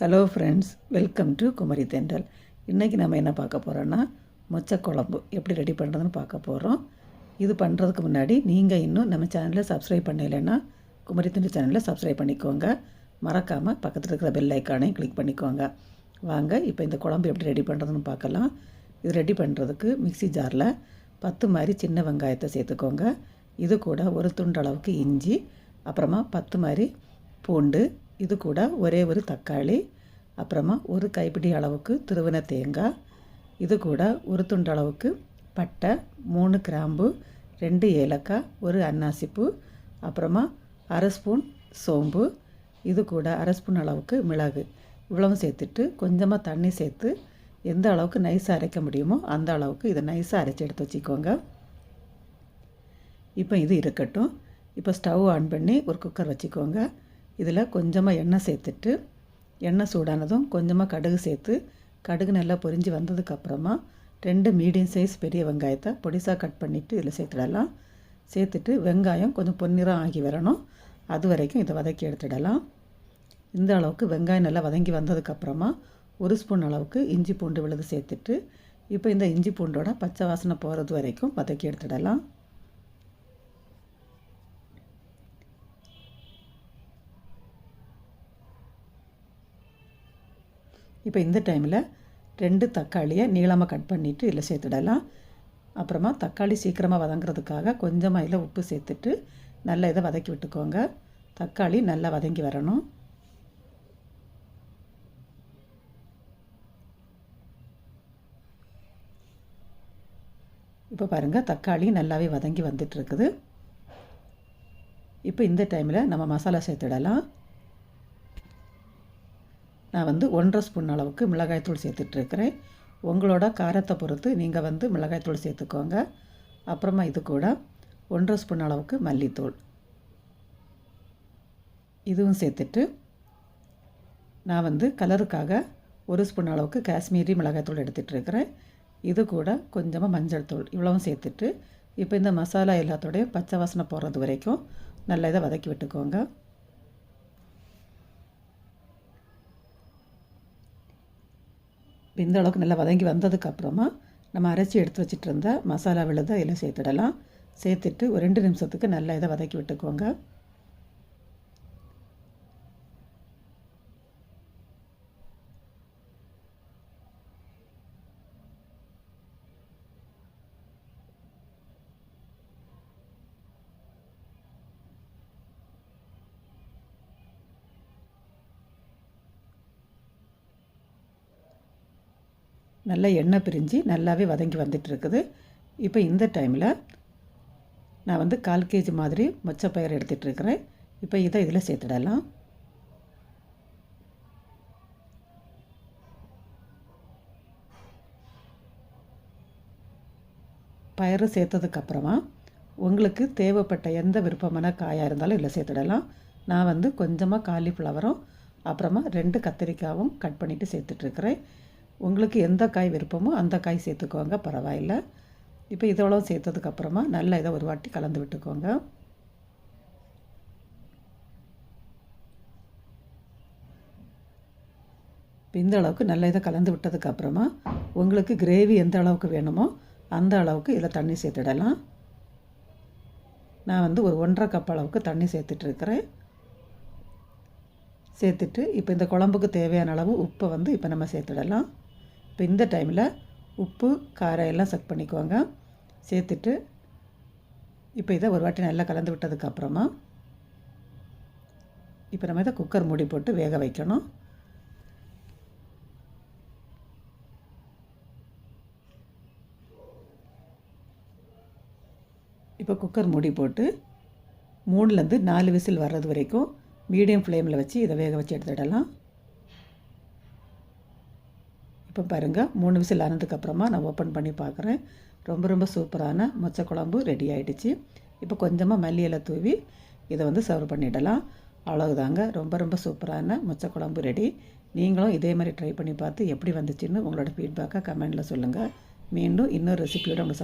Hello friends welcome to Kumari Thendral இன்றைக்கி நம்ம என்ன பார்க்க போகிறோன்னா மொச்சை குழம்பு எப்படி ரெடி பண்ணுறதுன்னு பார்க்க போகிறோம் இது பண்ணுறதுக்கு முன்னாடி நீங்கள் இன்னும் நம்ம சேனலை சப்ஸ்கிரைப் பண்ணலைன்னா குமரி தென்றல் சேனலை சப்ஸ்கிரைப் பண்ணிக்கோங்க. மறக்காமல் பக்கத்தில் இருக்கிற பெல் ஐக்கானையும் கிளிக் பண்ணிக்கோங்க. வாங்க இப்போ இந்த குழம்பு எப்படி ரெடி பண்ணுறதுன்னு பார்க்கலாம். இது ரெடி பண்ணுறதுக்கு மிக்ஸி ஜாரில் பத்து மாதிரி சின்ன வெங்காயத்தை சேர்த்துக்கோங்க. இது கூட ஒரு துண்டு அளவுக்கு இஞ்சி அப்புறமா பத்து மாதிரி பூண்டு இது கூட ஒரே ஒரு தக்காளி அப்புறமா ஒரு கைப்பிடி அளவுக்கு திருவன தேங்காய் இது கூட ஒரு துண்டு அளவுக்கு பட்டை மூணு கிராம்பு ரெண்டு ஏலக்காய் ஒரு அன்னாசிப்பூ அப்புறமா அரை ஸ்பூன் சோம்பு இது கூட அரை ஸ்பூன் அளவுக்கு மிளகு. இவ்வளவும் சேர்த்துட்டு கொஞ்சமாக தண்ணி சேர்த்து எந்த அளவுக்கு நைஸாக அரைக்க முடியுமோ அந்த அளவுக்கு இதை நைஸாக அரைச்சி எடுத்து வச்சுக்கோங்க. இப்போ இது இருக்கட்டும். இப்போ ஸ்டவ் ஆன் பண்ணி ஒரு குக்கர் வச்சுக்கோங்க. இதில் கொஞ்சமாக எண்ணெய் சேர்த்துட்டு எண்ணெய் சூடானதும் கொஞ்சமாக கடுகு சேர்த்து கடுகு நல்லா பொரிஞ்சு வந்ததுக்கப்புறமா ரெண்டு மீடியம் சைஸ் பெரிய வெங்காயத்தை பொடிசாக கட் பண்ணிவிட்டு இதில் சேர்த்துடலாம். சேர்த்துட்டு வெங்காயம் கொஞ்சம் பொன்னிறம் ஆகி வரணும். அது வரைக்கும் இதை வதக்கி எடுத்துடலாம். இந்த அளவுக்கு வெங்காயம் நல்லா வதங்கி வந்ததுக்கப்புறமா ஒரு ஸ்பூன் அளவுக்கு இஞ்சி பூண்டு விழுது சேர்த்துட்டு இப்போ இந்த இஞ்சி பூண்டோட பச்சை வாசனை போகிறது வரைக்கும் வதக்கி எடுத்துடலாம். இப்போ இந்த டைமில் ரெண்டு தக்காளியை நீளமாக கட் பண்ணிவிட்டு இதில் சேர்த்துடலாம். அப்புறமா தக்காளி சீக்கிரமாக வதங்குறதுக்காக கொஞ்சமாக இதில் உப்பு சேர்த்துட்டு நல்லா இதை வதக்கி விட்டுக்கோங்க. தக்காளி நல்லா வதங்கி வரணும். இப்போ பாருங்கள் தக்காளி நல்லாவே வதங்கி வந்துட்டுருக்குது இப்போ இந்த டைமில் நம்ம மசாலா சேர்த்துடலாம். நான் வந்து ஒன்றரை ஸ்பூன் அளவுக்கு மிளகாய்த்தூள் சேர்த்துட்ருக்கிறேன். உங்களோட காரத்தை பொறுத்து நீங்கள் வந்து மிளகாய்த்தூள் சேர்த்துக்கோங்க. அப்புறமா இது கூட ஒன்றரை ஸ்பூன் அளவுக்கு மல்லித்தூள். இதுவும் சேர்த்துட்டு நான் வந்து கலருக்காக ஒரு ஸ்பூன் அளவுக்கு காஷ்மீரி மிளகாய்த்தூள் எடுத்துகிட்ருக்கிறேன் இது கூட கொஞ்சமாக மஞ்சள் தூள் இவ்வளவும் சேர்த்துட்டு இப்போ இந்த மசாலா எல்லாத்தோடையும் பச்சை வாசனை போடுறது வரைக்கும் நல்லா இதை வதக்கி விட்டுக்கோங்க. இந்த அளவுக்கு நல்லா வதங்கி வந்ததுக்கப்புறமா நம்ம அரைச்சி எடுத்து வச்சுட்டு இருந்த மசாலா விழுதை இதில் சேர்த்துடலாம். சேர்த்துட்டு ஒரு ரெண்டு நிமிஷத்துக்கு நல்லா இதை வதக்கி விட்டுக்கோங்க. நல்லா எண்ணெய் பிரிஞ்சு நல்லாவே வதங்கி வந்துட்டுருக்குது. இப்போ இந்த டைமில் நான் வந்து கால் கேஜி மாதிரி மொச்சப்பயிர் எடுத்துகிட்ருக்கிறேன் இப்போ இதை இதில் சேர்த்துடலாம். பயிறு சேர்த்ததுக்கப்புறமா உங்களுக்கு தேவைப்பட்ட எந்த விருப்பமான காயாக இருந்தாலும் இதில் சேர்த்துடலாம். நான் வந்து கொஞ்சமாக காலிஃப்ளவரும் அப்புறமா ரெண்டு கத்திரிக்காயும் கட் பண்ணிவிட்டு சேர்த்துட்ருக்குறேன் உங்களுக்கு எந்த காய் விருப்பமோ அந்த காய் சேர்த்துக்கோங்க பரவாயில்ல. இப்போ இதோட சேர்த்ததுக்கப்புறமா நல்லா இதை ஒரு வாட்டி கலந்து விட்டுக்கோங்க. இந்த அளவுக்கு நல்லா இதை கலந்து விட்டதுக்கப்புறமா உங்களுக்கு கிரேவி எந்த அளவுக்கு வேணுமோ அந்த அளவுக்கு இதில் தண்ணி சேர்த்துடலாம். நான் வந்து ஒரு ஒன்றரை கப் அளவுக்கு தண்ணி சேர்த்துட்ருக்கிறேன். சேர்த்துட்டு இப்போ இந்த குழம்புக்கு தேவையான அளவு உப்பை வந்து இப்போ நம்ம சேர்த்துடலாம். இப்போ இந்த டைமில் உப்பு காரம் எல்லாம் செக் பண்ணிக்குவாங்க சேர்த்துட்டு இப்போ இதை ஒரு வாட்டி நல்லா கலந்து விட்டதுக்கப்புறமா இப்போ நம்ம இதை குக்கர் மூடி போட்டு வேக வைக்கணும். இப்போ குக்கர் மூடி போட்டு மூணுலேருந்து நாலு விசில் வர்றது வரைக்கும் மீடியம் ஃப்ளேமில் வச்சு இதை வேக வச்சு எடுத்துடலாம் இப்போ பாருங்கள் மூணு விசில் ஆனதுக்கப்புறமா நான் ஓப்பன் பண்ணி பார்க்குறேன். ரொம்ப ரொம்ப சூப்பரான மொச்சை குழம்பு ரெடி ஆகிடுச்சு இப்போ கொஞ்சமாக மல்லி இலை தூவி இதை வந்து சர்வ் பண்ணிடலாம். அவ்வளவுதாங்க. ரொம்ப ரொம்ப சூப்பரான மொச்சை குழம்பு ரெடி நீங்களும் இதே மாதிரி ட்ரை பண்ணி பார்த்து எப்படி வந்துச்சுன்னு உங்களோட ஃபீட்பேக்கை கமெண்டில் சொல்லுங்கள் மீண்டும் இன்னொரு ரெசிபியோட உங்களுக்கு